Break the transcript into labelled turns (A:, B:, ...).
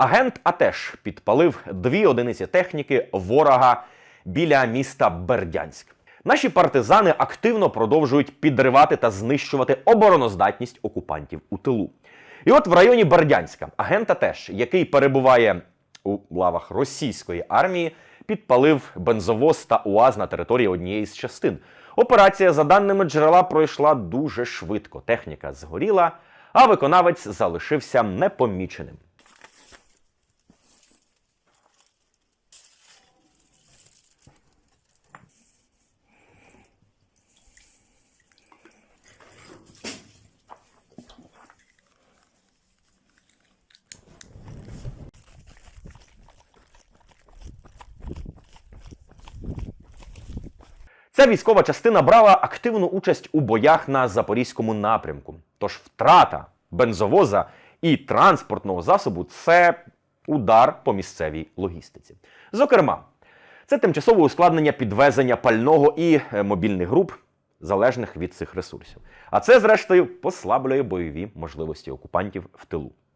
A: Агент АТЕШ підпалив дві одиниці техніки ворога біля міста Бердянськ. Наші партизани активно продовжують підривати та знищувати обороноздатність окупантів у тилу. І от в районі Бердянська агент АТЕШ, який перебуває у лавах російської армії, підпалив бензовоз та УАЗ на території однієї з частин. Операція, за даними джерела, пройшла дуже швидко. Техніка згоріла, а виконавець залишився непоміченим. Ця військова частина брала активну участь у боях на запорізькому напрямку. Тож втрата бензовоза і транспортного засобу це удар по місцевій логістиці. Зокрема, це тимчасове ускладнення підвезення пального і е, мобільних груп, залежних від цих ресурсів. А це, зрештою, послаблює бойові можливості окупантів в тилу.